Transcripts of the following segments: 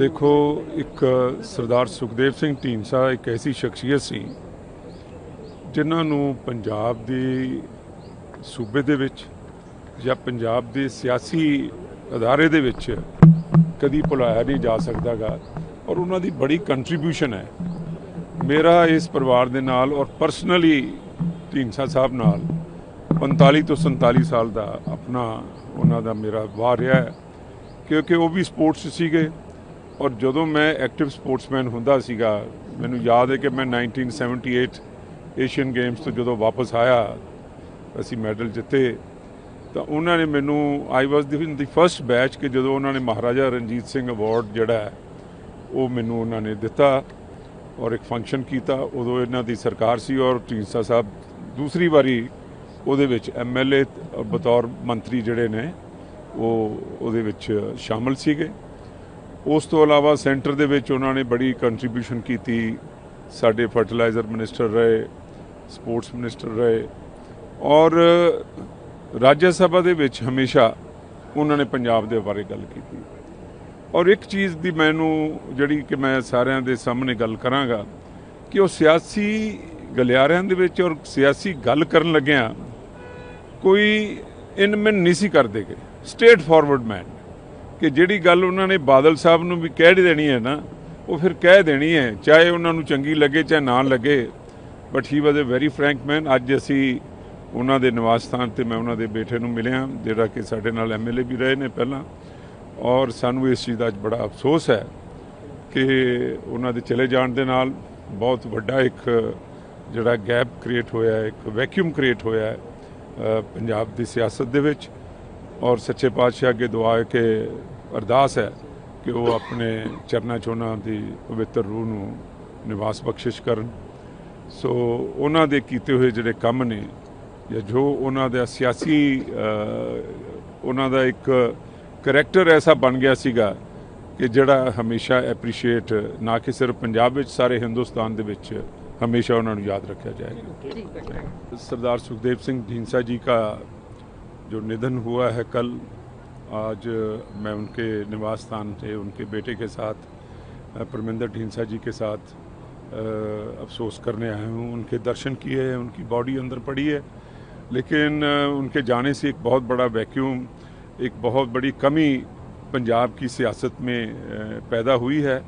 ਦੇਖੋ, ਇੱਕ ਸਰਦਾਰ ਸੁਖਦੇਵ ਸਿੰਘ ਢੀਂਡਸਾ ਇੱਕ ਐਸੀ ਸ਼ਖਸੀਅਤ ਸੀ, ਜਿਨ੍ਹਾਂ ਨੂੰ ਪੰਜਾਬ ਦੀ ਸੂਬੇ ਦੇ ਵਿੱਚ ਜਾਂ ਪੰਜਾਬ ਦੇ ਸਿਆਸੀ ਅਦਾਰੇ ਦੇ ਵਿੱਚ ਕਦੀ ਭੁਲਾਇਆ ਨਹੀਂ ਜਾ ਸਕਦਾਗਾ ਔਰ ਉਹਨਾਂ ਦੀ ਬੜੀ ਕੰਟਰੀਬਿਊਸ਼ਨ ਹੈ। ਮੇਰਾ ਇਸ ਪਰਿਵਾਰ ਦੇ ਨਾਲ ਔਰ ਪਰਸਨਲੀ ਢੀਂਡਸਾ ਸਾਹਿਬ ਨਾਲ 45 ਤੋਂ 47 ਸਾਲ ਦਾ ਆਪਣਾ ਉਹਨਾਂ ਦਾ ਮੇਰਾ ਵਾਹ ਰਿਹਾ ਕਿਉਂਕਿ ਉਹ ਵੀ ਸਪੋਰਟਸ 'ਚ ਸੀਗੇ। ਔਰ ਜਦੋਂ ਮੈਂ ਐਕਟਿਵ ਸਪੋਰਟਸਮੈਨ ਹੁੰਦਾ ਸੀਗਾ, ਮੈਨੂੰ ਯਾਦ ਹੈ ਕਿ ਮੈਂ 1978 ਏਸ਼ੀਅਨ ਗੇਮਸ ਤੋਂ ਜਦੋਂ ਵਾਪਸ ਆਇਆ, ਅਸੀਂ ਮੈਡਲ ਜਿੱਤੇ, ਤਾਂ ਉਹਨਾਂ ਨੇ ਮੈਨੂੰ ਆਈ ਵਾਸ ਦੀ ਇਨ ਫਰਸਟ ਬੈਚ ਕਿ ਜਦੋਂ ਉਹਨਾਂ ਨੇ ਮਹਾਰਾਜਾ ਰਣਜੀਤ ਸਿੰਘ ਅਵਾਰਡ ਜਿਹੜਾ ਉਹ ਮੈਨੂੰ ਉਹਨਾਂ ਨੇ ਦਿੱਤਾ ਔਰ ਇੱਕ ਫੰਕਸ਼ਨ ਕੀਤਾ, ਉਦੋਂ ਇਹਨਾਂ ਦੀ ਸਰਕਾਰ ਸੀ ਔਰ ਢੀਂਡਸਾ ਸਾਹਿਬ ਦੂਸਰੀ ਵਾਰੀ ਉਹਦੇ ਵਿੱਚ ਐਮਐਲਏ ਬਤੌਰ ਮੰਤਰੀ ਜਿਹੜੇ ਨੇ, ਉਹ ਉਹਦੇ ਵਿੱਚ ਸ਼ਾਮਲ ਸੀਗੇ। ਉਸ ਤੋਂ ਇਲਾਵਾ ਸੈਂਟਰ ਦੇ ਵਿੱਚ ਉਹਨਾਂ ਨੇ ਬੜੀ ਕੰਟਰੀਬਿਊਸ਼ਨ ਕੀਤੀ। ਸਾਡੇ ਫਰਟੀਲਾਈਜ਼ਰ ਮਿਨਿਸਟਰ ਰਹੇ ਸਪੋਰਟਸ ਮਿਨਿਸਟਰ ਰਹੇ ਔਰ ਰਾਜ ਸਭਾ ਦੇ ਵਿੱਚ ਹਮੇਸ਼ਾ ਉਹਨਾਂ ਨੇ ਪੰਜਾਬ ਦੇ ਬਾਰੇ ਗੱਲ ਕੀਤੀ। ਔਰ ਇੱਕ ਚੀਜ਼ ਦੀ ਮੈਨੂੰ ਜਿਹੜੀ ਕਿ ਮੈਂ ਸਾਰਿਆਂ ਦੇ ਸਾਹਮਣੇ ਗੱਲ ਕਰਾਂਗਾ ਕਿ ਉਹ ਸਿਆਸੀ ਗਲਿਆਰਿਆਂ ਦੇ ਵਿੱਚ ਔਰ ਸਿਆਸੀ ਗੱਲ ਕਰਨ ਲੱਗਿਆਂ ਕੋਈ ਇਨਮਨ ਨਹੀਂ ਸੀ ਕਰਦੇ ਗਏ। ਸਟੇਟ ਫਾਰਵਰਡ ਮੈਨ ਕਿ ਜਿਹੜੀ ਗੱਲ ਉਹਨਾਂ ਨੇ ਬਾਦਲ ਸਾਹਿਬ ਨੂੰ ਵੀ ਕਹਿ ਦੇਣੀ ਹੈ ਨਾ, ਉਹ ਫਿਰ ਕਹਿ ਦੇਣੀ ਹੈ, ਚਾਹੇ ਉਹਨਾਂ ਨੂੰ ਚੰਗੀ ਲੱਗੇ ਚਾਹੇ ਨਾ ਲੱਗੇ। But he was a very frank man ਅੱਜ ਅਸੀਂ ਉਹਨਾਂ ਦੇ ਨਿਵਾਸ ਸਥਾਨ ਤੇ ਮੈਂ ਉਹਨਾਂ ਦੇ ਬੇਟੇ ਨੂੰ ਮਿਲਿਆ, ਜਿਹੜਾ ਕਿ ਸਾਡੇ ਨਾਲ ਐਮਐਲਏ ਵੀ ਰਹੇ ਨੇ ਪਹਿਲਾਂ। ਔਰ ਸਾਨੂੰ ਇਸ ਚੀਜ਼ ਦਾ ਅੱਜ ਬੜਾ ਅਫਸੋਸ ਹੈ ਕਿ ਉਹਨਾਂ ਦੇ ਚਲੇ ਜਾਣ ਦੇ ਨਾਲ ਬਹੁਤ ਵੱਡਾ ਇੱਕ ਜਿਹੜਾ ਗੈਪ ਕ੍ਰੀਏਟ ਹੋਇਆ ਹੈ, ਇੱਕ ਵੈਕਿਊਮ ਕ੍ਰੀਏਟ ਹੋਇਆ ਹੈ ਪੰਜਾਬ ਦੀ ਸਿਆਸਤ ਦੇ ਵਿੱਚ। ਔਰ ਸੱਚੇ ਪਾਤਸ਼ਾਹ ਅੱਗੇ ਦੁਆ ਹੈ ਕਿ ਅਰਦਾਸ ਹੈ ਕਿ ਉਹ ਆਪਣੇ ਚਰਨਾਂ ਚੋਨਾਂ ਦੀ ਪਵਿੱਤਰ ਰੂਹ ਨੂੰ ਨਿਵਾਸ ਬਖਸ਼ਿਸ਼ ਕਰਨ। ਸੋ ਉਹਨਾਂ ਦੇ ਕੀਤੇ ਹੋਏ ਜਿਹੜੇ ਕੰਮ ਨੇ ਜਾਂ ਜੋ ਉਹਨਾਂ ਦਾ ਸਿਆਸੀ ਉਹਨਾਂ ਦਾ ਇੱਕ ਕਰੈਕਟਰ ਐਸਾ ਬਣ ਗਿਆ ਸੀਗਾ ਕਿ ਜਿਹੜਾ ਹਮੇਸ਼ਾ ਐਪਰੀਸ਼ੀਏਟ ਨਾ ਕਿ ਸਿਰਫ ਪੰਜਾਬ ਵਿੱਚ ਸਾਰੇ ਹਿੰਦੁਸਤਾਨ ਦੇ ਵਿੱਚ ਹਮੇਸ਼ਾ ਉਹਨਾਂ ਨੂੰ ਯਾਦ ਰੱਖਿਆ ਜਾਏਗਾ। جو ندھن ہوا ہے کل، آج میں ان کے نواس تھان سے، ان کے بیٹے کے ساتھ، پرمندر ڈھینسا جی کے ساتھ افسوس کرنے آئے ہوں۔ ان کے درشن کیے ہیں، ان کی باڈی اندر پڑی ہے۔ لیکن ان کے جانے سے ایک بہت بڑا ویکیوم ایک بہت بڑی کمی پنجاب کی سیاست میں پیدا ہوئی ہے۔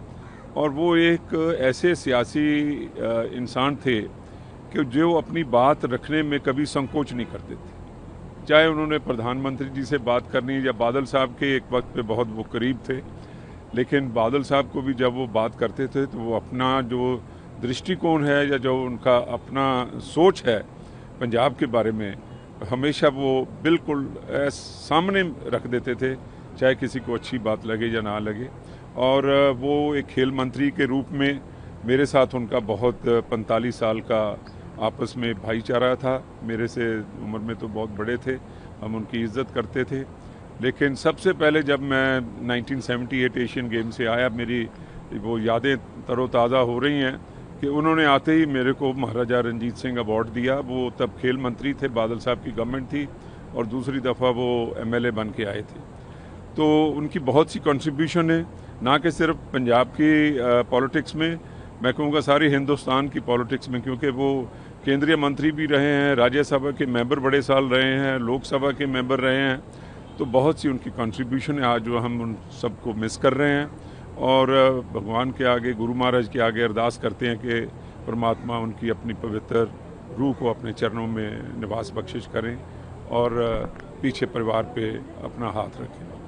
اور وہ ایک ایسے سیاسی انسان تھے کہ جو اپنی بات رکھنے میں کبھی سنکوچ نہیں کرتے تھے چاہے انہوں نے پردھان منتری جی سے بات کرنی یا بادل صاحب کے ایک وقت پہ بہت وہ قریب تھے، لیکن بادل صاحب کو بھی جب وہ بات کرتے تھے تو وہ اپنا جو درشٹی کون ہے یا جو ان کا اپنا سوچ ہے پنجاب کے بارے میں ہمیشہ وہ بالکل سامنے رکھ دیتے تھے، چاہے کسی کو اچھی بات لگے یا نہ لگے۔ اور وہ ایک کھیل منتری کے روپ میں میرے ساتھ ان کا بہت پنتالیس سال کا آپس میں بھائی چارہ تھا۔ میرے سے عمر میں تو بہت بڑے تھے۔ ہم ان کی عزت کرتے تھے۔ لیکن سب سے پہلے جب میں nineteen seventy eight Asian game سے آیا، میری وہ یادیں تر و تازہ ہو رہی ہیں کہ انہوں نے آتے ہی میرے کو مہاراجہ رنجیت سنگھ ایوارڈ دیا۔ وہ تب کھیل منتری تھے، بادل صاحب کی گورنمنٹ تھی اور دوسری دفعہ وہ ایم ایل اے بن کے آئے تھے۔ تو ان کی بہت سی کنٹریبیوشن ہے نہ کہ صرف پنجاب کی پالیٹکس میں۔ میں کہوں گا ساری ہندوستان کی پالیٹکس میں، کیونکہ وہ کیندریہ منتری بھی رہے ہیں، راجیہ سبھا کے ممبر بڑے سال رہے ہیں، لوک سبھا کے ممبر رہے ہیں، تو بہت سی ان کی کنٹریبیوشن ہے آج جو ہم ان سب کو مس کر رہے ہیں۔ اور بھگوان کے آگے، گرو مہاراج کے آگے ارداس کرتے ہیں کہ پرماتما ان کی اپنی پوتر روح کو اپنے چرنوں میں نواس بخشش کریں اور پیچھے پریوار پہ اپنا ہاتھ رکھیں۔